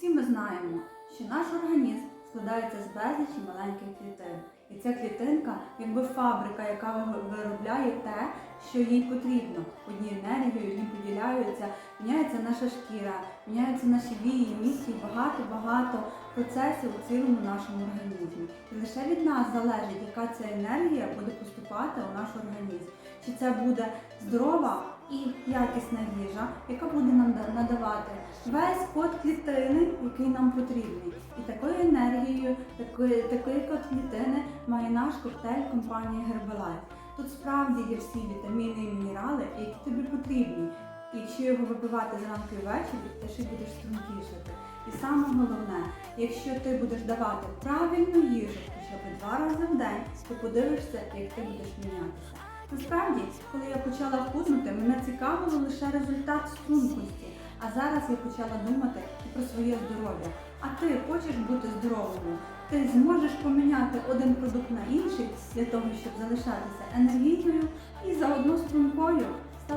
Всі ми знаємо, що наш організм складається з безлічі маленьких клітин. І ця клітинка, якби фабрика, яка виробляє те, що їй потрібно. Одні енергією, одні поділяються, міняється наша шкіра, міняються наші вії, місці, багато-багато процесів у цілому нашому організмі. І лише від нас залежить, яка ця енергія буде поступати у наш організм. Чи це буде здорова і якісна їжа, яка буде нам да- надавати весь код клітини, який нам потрібний. І такою енергією, такої, код клітини має наш коктейль компанії Herbalife. Тут справді є всі вітаміни і мінерали, які тобі потрібні. І якщо його випивати зранку і ввечері, ти ще будеш стрункішати. І саме головне, якщо ти будеш давати правильну їжу хоча б два рази в день, ти подивишся, як ти будеш мінятися. Насправді, коли я почала худнути, мене цікавило лише результат стрункості. А зараз я почала думати і про своє здоров'я. А ти хочеш бути здоровою? Ти зможеш поміняти один продукт на інший для того, щоб залишатися енергійною і заодно стрункою.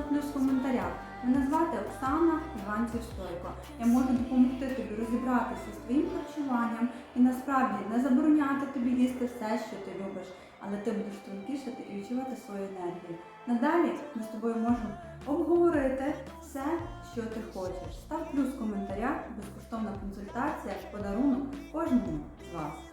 Плюс в коментарях. Мене звати Оксана Іванців Стойко. Я можу допомогти тобі розібратися з твоїм харчуванням і насправді не забороняти тобі їсти все, що ти любиш, але ти будеш тонкішати і відчувати свою енергію. Надалі ми з тобою можемо обговорити все, що ти хочеш. Став плюс в коментарях, безкоштовна консультація, подарунок кожному з вас.